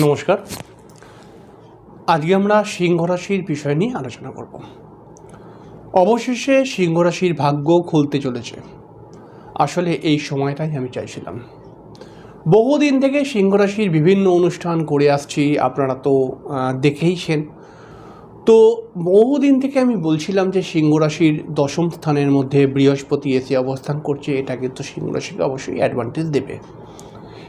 নমস্কার। আজকে আমরা সিংহ রাশির বিষয় নিয়ে আলোচনা করব। অবশেষে সিংহ রাশির ভাগ্য খুলতে চলেছে। আসলে এই সময়টাই আমি চাইছিলাম। বহুদিন থেকে সিংহ রাশির বিভিন্ন অনুষ্ঠান করে আসছি, আপনারা তো দেখেইছেন। তো বহুদিন থেকে আমি বলছিলাম যে সিংহ রাশির দশম স্থানের মধ্যে বৃহস্পতি এসে অবস্থান করছে, এটা কিন্তু সিংহ রাশিকে অবশ্যই অ্যাডভান্টেজ দেবে।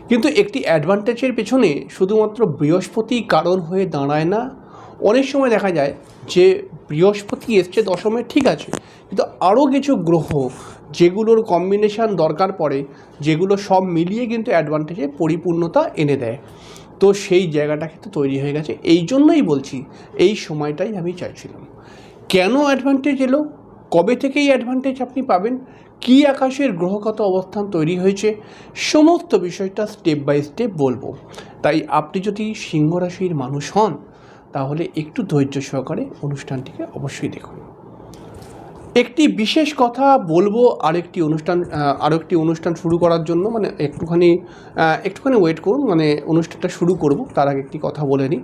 কিন্তু একটি অ্যাডভান্টেজের পেছনে শুধুমাত্র বৃহস্পতি কারণ হয়ে দাঁড়ায় না, অনেক সময় দেখা যায় যে বৃহস্পতি এসছে দশমে, ঠিক আছে, কিন্তু আরও কিছু গ্রহ যেগুলোর কম্বিনেশান দরকার পড়ে, যেগুলো সব মিলিয়ে কিন্তু অ্যাডভান্টেজে পরিপূর্ণতা এনে দেয়। তো সেই জায়গাটা কিন্তু তৈরি হয়ে গেছে। এই জন্যই বলছি, এই সময়টাই আমি চাইছিলাম। কেন অ্যাডভান্টেজ এলো? কবে থেকেই অ্যাডভান্টেজ আপনি পাবেন? কী আকাশের গ্রহগত অবস্থান তৈরি হয়েছে? সমস্ত বিষয়টা স্টেপ বাই স্টেপ বলব। তাই আপনি যদি সিংহ রাশির মানুষ হন, তাহলে একটু ধৈর্য সহকারে অনুষ্ঠানটিকে অবশ্যই দেখুন। একটি বিশেষ কথা বলব, আরেকটি অনুষ্ঠান একটি অনুষ্ঠান শুরু করার জন্য মানে একটুখানি একটুখানি ওয়েট করুন মানে অনুষ্ঠানটা শুরু করব, তার আগে একটি কথা বলে নিই।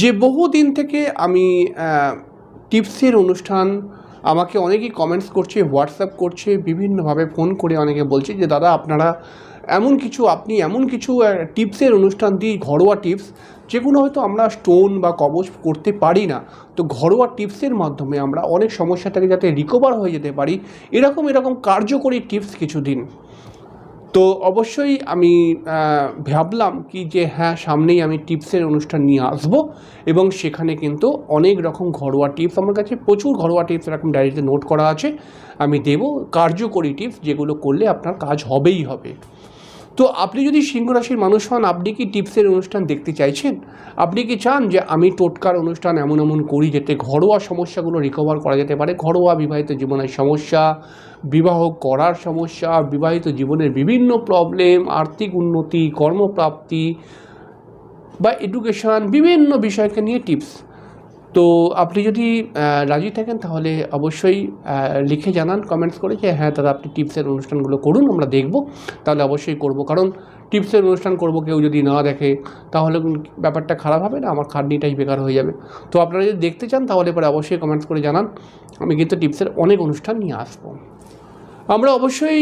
যে বহু দিন থেকে আমি টিপসের অনুষ্ঠান, আমাকে অনেকেই কমেন্টস করছে হোয়াটসঅ্যাপ করছে, বিভিন্নভাবে ফোন করে অনেকে বলছে যে, দাদা, আপনারা এমন কিছু আপনি এমন কিছু টিপসের অনুষ্ঠান দিই, ঘরোয়া টিপস, যেগুলো হয়তো আমরা স্টোন বা কবচ করতে পারি না। তো ঘরোয়া টিপসের মাধ্যমে আমরা অনেক সমস্যা থেকে যাতে রিকভার হয়ে যেতে পারি, এরকম এরকম কার্যকরী টিপস কিছু দিন। তো অবশ্যই আমি ভাবলাম কি যে হ্যাঁ সামনেই আমি টিপসের অনুষ্ঠান নিয়ে আসব এবং সেখানে কিন্তু অনেক রকম ঘরোয়া টিপস, আমার কাছে প্রচুর ঘরোয়া টিপস এরকম ডায়েরিতে নোট করা আছে। আমি দেব কার্যকরী টিপস যেগুলো করলে আপনার কাজ হবেই হবে। তো আপনি যদি সিংহ রাশির মানুষ হন, আপনি কি টিপসের অনুষ্ঠান দেখতে চাইছেন? আপনি কি চান যে আমি টোটকার অনুষ্ঠান এমন এমন করি যাতে ঘরোয়া সমস্যাগুলো রিকভার করা যেতে পারে? ঘরোয়া বিবাহিত জীবনের সমস্যা, বিবাহ করার সমস্যা, বিবাহিত জীবনের বিভিন্ন প্রবলেম আর্থিক উন্নতি, কর্মপ্রাপ্তি বা এডুকেশন বিভিন্ন বিষয়কে নিয়ে টিপস। তো আপনি যদি রাজি থাকেন তাহলে অবশ্যই লিখে জানান কমেন্টস করে যে হ্যাঁ দাদা আপনি টিপসের অনুষ্ঠানগুলো করুন, আমরা দেখব। তাহলে অবশ্যই করব। কারণ টিপসের অনুষ্ঠান করব কেউ যদি না দেখে, তাহলে ব্যাপারটা খারাপ হবে না, আমার খাটনিটাই বেকার হয়ে যাবে। তো আপনারা যদি দেখতে চান তাহলে পরে অবশ্যই কমেন্টস করে জানান। আমি কিন্তু টিপসের অনেক অনুষ্ঠান নিয়ে আসব। আমরা অবশ্যই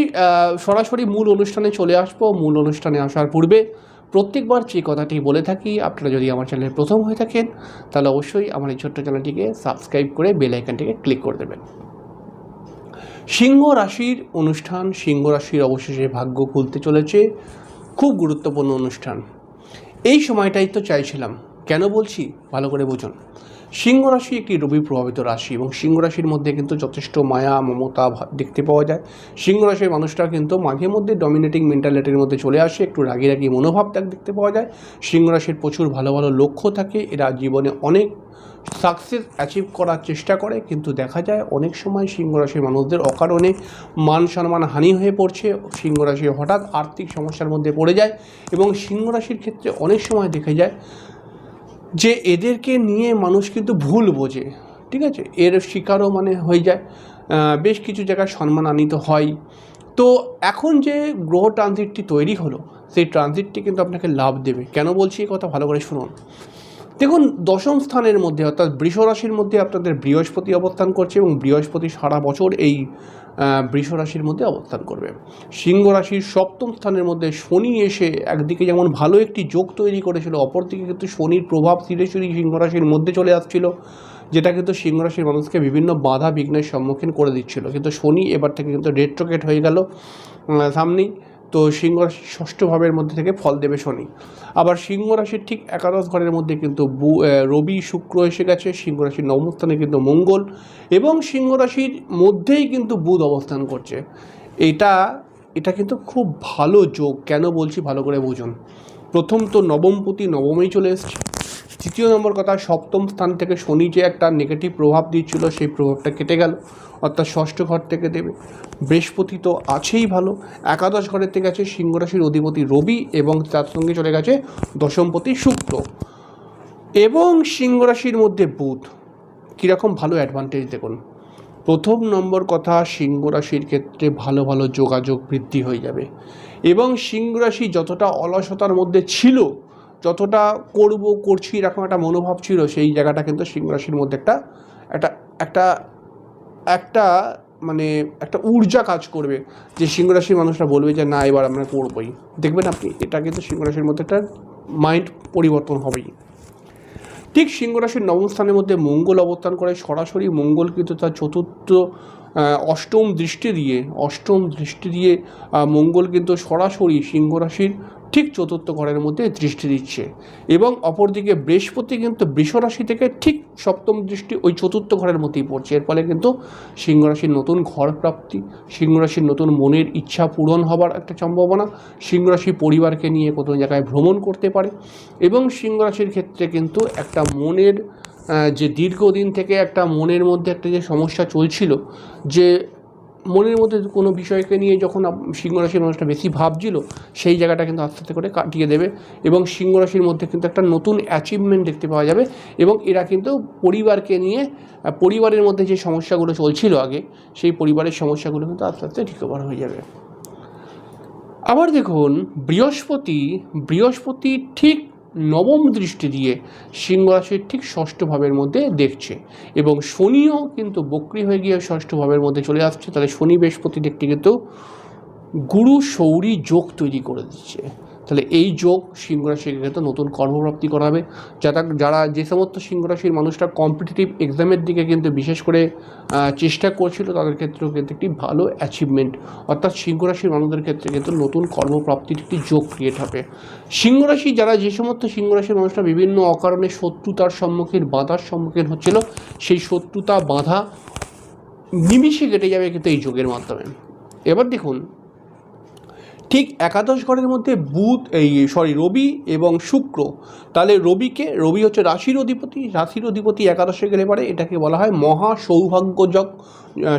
সরাসরি মূল অনুষ্ঠানে চলে আসব। মূল অনুষ্ঠানে আসার পূর্বে প্রত্যেকবার যে কথাটি বলে থাকি, আপনারা যদি আমার চ্যানেলে প্রথম হয়ে থাকেন, তাহলে অবশ্যই আমার এই ছোট্ট চ্যানেলটিকে সাবস্ক্রাইব করে বেল আইকনটিকে ক্লিক করে দেবেন। সিংহ রাশির অনুষ্ঠান, সিংহ রাশির অবশেষে ভাগ্য খুলতে চলেছে, খুব গুরুত্বপূর্ণ অনুষ্ঠান। এই সময়টাই তো চাইছিলাম। কেন বলছি? ভালো করে বুঝুন। সিংহ রাশি একটি রবি প্রভাবিত রাশি এবং সিংহ রাশির মধ্যে কিন্তু যথেষ্ট মায়া, মমতা দেখতে পাওয়া যায়। সিংহ রাশির মানুষরা কিন্তু মাঝে মধ্যে ডমিনেটিং মেন্টালিটির মধ্যে চলে আসে, একটু রাগি রাগি মনোভাব তাক দেখতে পাওয়া যায়। সিংহ রাশির প্রচুর ভালো ভালো লক্ষ্য থাকে, এরা জীবনে অনেক সাকসেস অ্যাচিভ করার চেষ্টা করে, কিন্তু দেখা যায় অনেক সময় সিংহ রাশির মানুষদের অকারণে মান সম্মান হানি হয়ে পড়ছে। সিংহ রাশি হঠাৎ আর্থিক সমস্যার মধ্যে পড়ে যায় এবং সিংহ রাশির ক্ষেত্রে অনেক সময় দেখা যায় যে এদেরকে নিয়ে মানুষ কিন্তু ভুল বোঝে, ঠিক আছে? এর শিকারও মানে হয়ে যায়। বেশ কিছু জায়গায় সম্মান সম্মানান্বিত হয়। তো এখন যে গ্রহ ট্রানজিটটি তৈরি হলো, সেই ট্রানজিটটি কিন্তু আপনাকে লাভ দেবে। কেন বলছি এই কথা? ভালো করে শুনুন। দেখুন দশম স্থানের মধ্যে অর্থাৎ বৃষ রাশির মধ্যে আপনাদের বৃহস্পতি অবস্থান করছে এবং বৃহস্পতি সারা বছর এই আহ, বৃষ রাশির মধ্যে অবস্থান করবে। সিংহ রাশির সপ্তম স্থানের মধ্যে শনি এসে একদিকে যেমন ভালো একটি যোগ তৈরি করেছিল অপরদিকে কিন্তু শনির প্রভাব সিরেশুরি সিংহ রাশির মধ্যে চলে আসছিল যেটা কিন্তু সিংহ রাশির মানুষকে বিভিন্ন বাধা বিঘ্নের সম্মুখীন করে দিচ্ছিল। কিন্তু শনি এবার থেকে কিন্তু রেট্রোকেট হয়ে গেল সামনেই। তো সিংহ রাশি ষষ্ঠ ভাবের মধ্যে থেকে ফল দেবে শনি। আবার সিংহ রাশির ঠিক একাদশ ঘরের মধ্যে কিন্তু রবি, শুক্র এসে গেছে, সিংহ রাশির নবম স্থানে কিন্তু মঙ্গল এবং সিংহ রাশির মধ্যেই কিন্তু বুধ অবস্থান করছে। এটা এটা কিন্তু খুব ভালো যোগ, কেন বলছি ভালো করে বুঝুন। প্রথম তো নবমপতি নবমেই চলে এসছে। তৃতীয় নম্বর কথা, সপ্তম স্থান থেকে শনি যে একটা নেগেটিভ প্রভাব দিচ্ছিল, সেই প্রভাবটা কেটে গেল, অর্থাৎ ষষ্ঠ ঘর থেকে দেবে। বৃহস্পতি তো আছেই ভালো, একাদশ ঘরের থেকে আছে সিংহ রাশির অধিপতি রবি এবং তার সঙ্গে চলে গেছে দশমপতি শুক্র। এবং সিংহ রাশির মধ্যে বুধ, কীরকম ভালো অ্যাডভান্টেজ দেখুন। প্রথম নম্বর কথা, সিংহ রাশির ক্ষেত্রে ভালো ভালো যোগাযোগ বৃদ্ধি হয়ে যাবে। এবং সিংহ রাশি যতটা অলসতার মধ্যে ছিল যতটা করব, করছি, এরকম একটা মনোভাব ছিল, সেই জায়গাটা কিন্তু সিংহ রাশির মধ্যে একটা একটা একটা একটা মানে একটা ঊর্জা কাজ করবে। যে সিংহ রাশির মানুষরা বলবে যে, না, এবার আমরা করবই। দেখবেন আপনি, এটা কিন্তু সিংহ রাশির মধ্যে একটা মাইন্ড পরিবর্তন হবেই। ঠিক সিংহ রাশির নবম স্থানের মধ্যে মঙ্গল অবস্থান করে, সরাসরি মঙ্গল কিন্তু তার চতুর্থ অষ্টম দৃষ্টি দিয়ে, অষ্টম দৃষ্টি দিয়ে মঙ্গল কিন্তু সরাসরি সিংহ রাশির ঠিক চতুর্থ ঘরের মধ্যে দৃষ্টি দিচ্ছে এবং অপরদিকে বৃহস্পতি কিন্তু বৃষ রাশি থেকে ঠিক সপ্তম দৃষ্টি ওই চতুর্থ ঘরের মধ্যেই পড়ছে। এর ফলে কিন্তু সিংহ রাশির নতুন ঘর প্রাপ্তি, সিংহ রাশির নতুন মনের ইচ্ছা পূরণ হবার একটা সম্ভাবনা, সিংহ রাশি পরিবারকে নিয়ে কোনো জায়গায় ভ্রমণ করতে পারে এবং সিংহ রাশির ক্ষেত্রে কিন্তু একটা মনের যে দীর্ঘদিন থেকে একটা মনের মধ্যে একটা যে সমস্যা চলছিল যে মনের মধ্যে কোনো বিষয়কে নিয়ে যখন আপ- সিংহ রাশির মানুষটা বেশি ভাবছিল, সেই জায়গাটা কিন্তু আস্তে আস্তে করে কাটিয়ে দেবে এবং সিংহ রাশির মধ্যে কিন্তু একটা নতুন অ্যাচিভমেন্ট দেখতে পাওয়া যাবে এবং এরা কিন্তু পরিবারকে নিয়ে পরিবারের মধ্যে যে সমস্যাগুলো চলছিল আগে, সেই পরিবারের সমস্যাগুলো কিন্তু আস্তে আস্তে রিকভার হয়ে যাবে। আবার দেখুন, বৃহস্পতি বৃহস্পতি ঠিক নবম দৃষ্টি দিয়ে সিংহ রাশির ঠিক ষষ্ঠ ভাবের মধ্যে দেখছে এবং শনিও কিন্তু বক্রি হয়ে গিয়ে ষষ্ঠ ভাবের মধ্যে চলে আসছে। তাহলে শনি বৃহস্পতি একটি কিন্তু গুরু সৌরী যোগ তৈরি করে দিচ্ছে। তাহলে এই যোগ সিংহ রাশিকে কিন্তু নতুন কর্মপ্রাপ্তি করাবে। যারা যারা যে সমস্ত সিংহ রাশির মানুষরা কম্পিটিটিভ এক্সামের দিকে কিন্তু বিশেষ করে চেষ্টা করছিল, তাদের ক্ষেত্রেও কিন্তু একটি ভালো অ্যাচিভমেন্ট অর্থাৎ সিংহ রাশির মানুষদের ক্ষেত্রে কিন্তু নতুন কর্মপ্রাপ্তির একটি যোগ ক্রিয়েট হবে। সিংহ রাশি যারা যে সমস্ত সিংহ রাশির মানুষরা বিভিন্ন অকারণে শত্রুতার সম্মুখীন, বাধার সম্মুখীন হচ্ছিল, সেই শত্রুতা, বাধা নিমিষে কেটে যাবে কিন্তু এই যোগের মাধ্যমে। এবার দেখুন ঠিক একাদশ ঘরের মধ্যে বুধ, এই সরি রবি এবং শুক্র। তাহলে রবিকে, রবি হচ্ছে রাশির অধিপতি রাশির অধিপতি একাদশে গেলে পারে এটাকে বলা হয় মহা সৌভাগ্যযোগ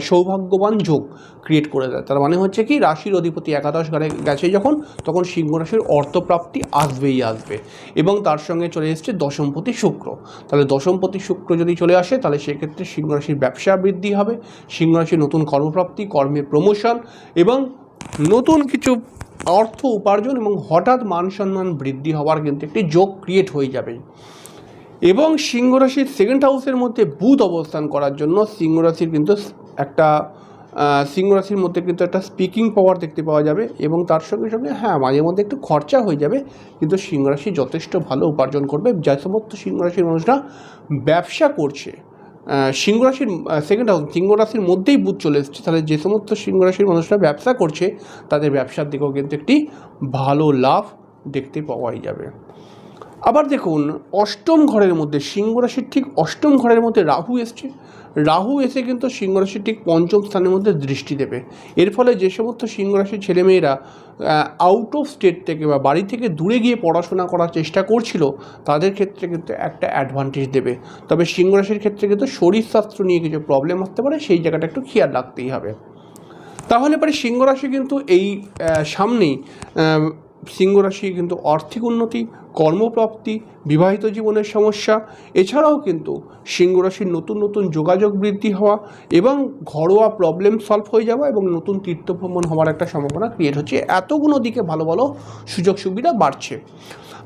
সৌভাগ্যবান যোগ ক্রিয়েট করে দেয়। তার মানে হচ্ছে কি, রাশির অধিপতি একাদশ ঘরে গেছে যখন, তখন সিংহ রাশির অর্থপ্রাপ্তি আসবেই আসবে এবং তার সঙ্গে চলে এসছে দশমপতি শুক্র। তাহলে দশমপতি শুক্র যদি চলে আসে, তাহলে সেক্ষেত্রে সিংহ রাশির ব্যবসা বৃদ্ধি হবে, সিংহ রাশির নতুন কর্মপ্রাপ্তি, কর্মে প্রমোশন এবং নতুন কিছু অর্থ উপার্জন এবং হঠাৎ মান সম্মান বৃদ্ধি হওয়ার কিন্তু একটি যোগ ক্রিয়েট হয়ে যাবে। এবং সিংহ রাশির সেকেন্ড হাউসের মধ্যে বুধ অবস্থান করার জন্য সিংহ রাশির কিন্তু একটা আহ, সিংহ রাশির মধ্যে কিন্তু একটা স্পিকিং পাওয়ার দেখতে পাওয়া যাবে এবং তার সঙ্গে সঙ্গে হ্যাঁ মাঝে মধ্যে একটু খরচা হয়ে যাবে কিন্তু সিংহ রাশি যথেষ্ট ভালো উপার্জন করবে। যে সমস্ত সিংহ রাশির মানুষরা ব্যবসা করছে সিংহ রাশির সেকেন্ড হাউস সিংহ রাশির মধ্যেই বুধ চলে এসেছে। তাহলে যে সমস্ত সিংহ রাশির মানুষরা ব্যবসা করছে, তাদের ব্যবসার দিকেও কিন্তু একটি ভালো লাভ দেখতে পাওয়াই যাবে। আবার দেখুন, অষ্টম ঘরের মধ্যে, সিংহ রাশির ঠিক অষ্টম ঘরের মধ্যে রাহু এসছে। রাহু এসে কিন্তু সিংহ রাশির ঠিক পঞ্চম স্থানের মধ্যে দৃষ্টি দেবে। এর ফলে যে সমস্ত সিংহ রাশির ছেলেমেয়েরা আউট অফ স্টেট থেকে বা বাড়ি থেকে দূরে গিয়ে পড়াশোনা করার চেষ্টা করছিল তাদের ক্ষেত্রে কিন্তু একটা অ্যাডভান্টেজ দেবে। তবে সিংহ রাশির ক্ষেত্রে কিন্তু শরীরশাস্ত্র নিয়ে কিছু প্রবলেম আসতে পারে সেই জায়গাটা একটু খেয়াল রাখতেই হবে। তাহলে পরে সিংহ রাশি কিন্তু এই সামনেই আহ, সিংহ রাশি কিন্তু আর্থিক উন্নতি কর্মপ্রাপ্তি, বিবাহিত জীবনের সমস্যা, এছাড়াও কিন্তু সিংহ রাশির নতুন নতুন যোগাযোগ বৃদ্ধি হওয়া এবং ঘরোয়া প্রবলেম সলভ হয়ে যাওয়া এবং নতুন তীর্থ ভ্রমণ হওয়ার একটা সম্ভাবনা ক্রিয়েট হচ্ছে। এতগুলো দিকে ভালো ভালো সুযোগ সুবিধা বাড়ছে।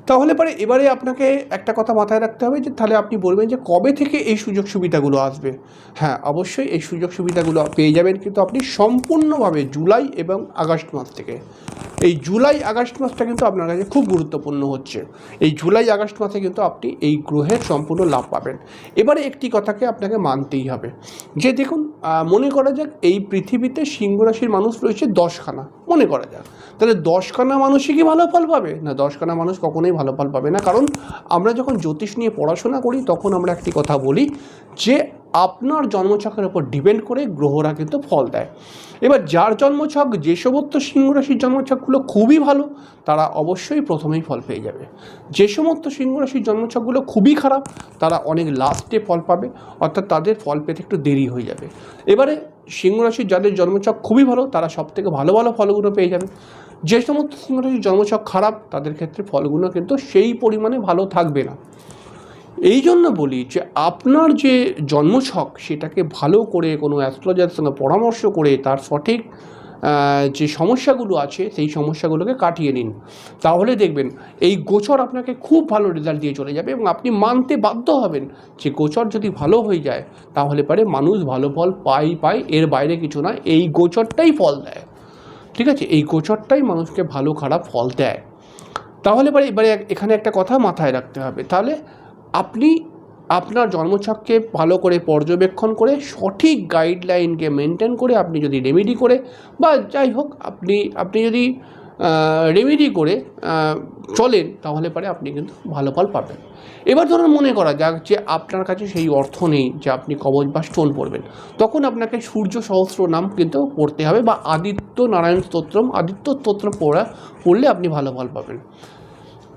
তাহলে পরে এবারে আপনাকে একটা কথা মাথায় রাখতে হবে যে, তাহলে আপনি বলবেন যে, কবে থেকে এই সুযোগ সুবিধাগুলো আসবে? হ্যাঁ অবশ্যই এই সুযোগ সুবিধাগুলো পেয়ে যাবেন কিন্তু আপনি সম্পূর্ণভাবে জুলাই এবং আগস্ট মাস থেকে। এই জুলাই, আগস্ট মাসটা কিন্তু আপনার কাছে খুব গুরুত্বপূর্ণ হচ্ছে। এই জুলাই আগস্ট মাসে কিন্তু আপনি এই গ্রহের সম্পূর্ণ লাভ পাবেন। এবারে একটি কথাকে আপনাকে মানতেই হবে। যে দেখুন মনে করা যাক এই পৃথিবীতে সিংহ রাশির মানুষ রয়েছে দশখানা। মনে করা যাক। তাহলে দশখানা মানুষই কি ভালো ফল পাবে? না, দশখানা মানুষ কখনোই ভালো ফল পাবে না। কারণ আমরা যখন জ্যোতিষ নিয়ে পড়াশোনা করি, তখন আমরা একটি কথা বলি যে আপনার জন্মছকের উপর ডিপেন্ড করে গ্রহরা কিন্তু ফল দেয়। এবার যার জন্মছক, যে সমস্ত সিংহ রাশির জন্মছকগুলো খুবই ভালো, তারা অবশ্যই প্রথমেই ফল পেয়ে যাবে। যে সমস্ত সিংহ রাশির জন্মছকগুলো খুবই খারাপ, তারা অনেক লাস্টে ফল পাবে, অর্থাৎ তাদের ফল পেতে একটু দেরি হয়ে যাবে। এবারে সিংহ রাশির যাদের জন্মছক খুবই ভালো, তারা সব থেকে ভালো ভালো ফলগুলো পেয়ে যাবে। যে সমস্ত সিংহ রাশির জন্মছক খারাপ, তাদের ক্ষেত্রে ফলগুলো কিন্তু সেই পরিমাণে ভালো থাকবে না। এই জন্য বলি যে আপনার যে জন্মছক সেটাকে ভালো করে কোনো অ্যাস্ট্রোলজারের সঙ্গে পরামর্শ করে তার সঠিক যে সমস্যাগুলো আছে সেই সমস্যাগুলোকে কাটিয়ে নিন। তাহলে দেখবেন এই গোচর আপনাকে খুব ভালো রেজাল্ট দিয়ে চলে যাবে এবং আপনি মানতে বাধ্য হবেন যে গোচর যদি ভালো হয়ে যায়, তাহলে পারে মানুষ ভালো ফল পাই পায় এর বাইরে কিছু না, এই গোচরটাই ফল দেয়। ঠিক আছে? এই গোচরটাই মানুষকে ভালো খারাপ ফল দেয়। তাহলে পরে এবারে এখানে একটা কথা মাথায় রাখতে হবে। তাহলে আপনি আপনার জন্মছককে ভালো করে পর্যবেক্ষণ করে সঠিক গাইডলাইনকে মেনটেন করে আপনি যদি রেমেডি করে বা যাই হোক, আপনি আপনি যদি রেমেডি করে চলেন, তাহলে পরে আপনি কিন্তু ভালো ফল পাবেন। এবার ধরুন মনে করা যাক যে আপনার কাছে সেই অর্থ নেই যে আপনি কবচ বা স্টোন পড়বেন। তখন আপনাকে সূর্য সহস্র নাম কিন্তু পড়তে হবে বা আদিত্য নারায়ণ স্তোত্রম, আদিত্য স্তোত্র পড়া, পড়লে আপনি ভালো ফল পাবেন।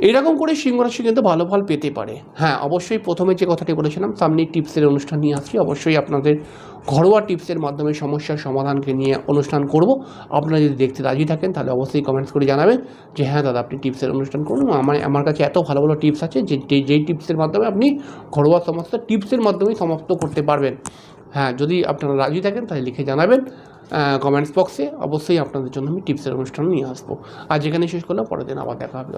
এরকম করে সিংহ রাশি কিন্তু ভালো ফল পেতে পারে। হ্যাঁ অবশ্যই প্রথমে যে কথাটি বলেছিলাম, সামনে টিপসের অনুষ্ঠান নিয়ে আসছি। অবশ্যই আপনাদের ঘরোয়া টিপসের মাধ্যমে সমস্যার সমাধানকে নিয়ে অনুষ্ঠান করব। আপনারা যদি দেখতে রাজি থাকেন, তাহলে অবশ্যই কমেন্টস করে জানাবেন যে হ্যাঁ দাদা, আপনি টিপসের অনুষ্ঠান করুন। আমার আমার কাছে এত ভালো ভালো টিপস আছে যে যেই টিপসের মাধ্যমে আপনি ঘরোয়া সমস্ত টিপসের মাধ্যমেই সমাপ্ত করতে পারবেন। হ্যাঁ যদি আপনারা রাজি থাকেন, তাহলে লিখে জানাবেন কমেন্টস বক্সে অবশ্যই আপনাদের জন্য আমি টিপসের অনুষ্ঠান নিয়ে আসব। আজ এখানে শেষ করলাম। পরের দিন আবার দেখা হবে।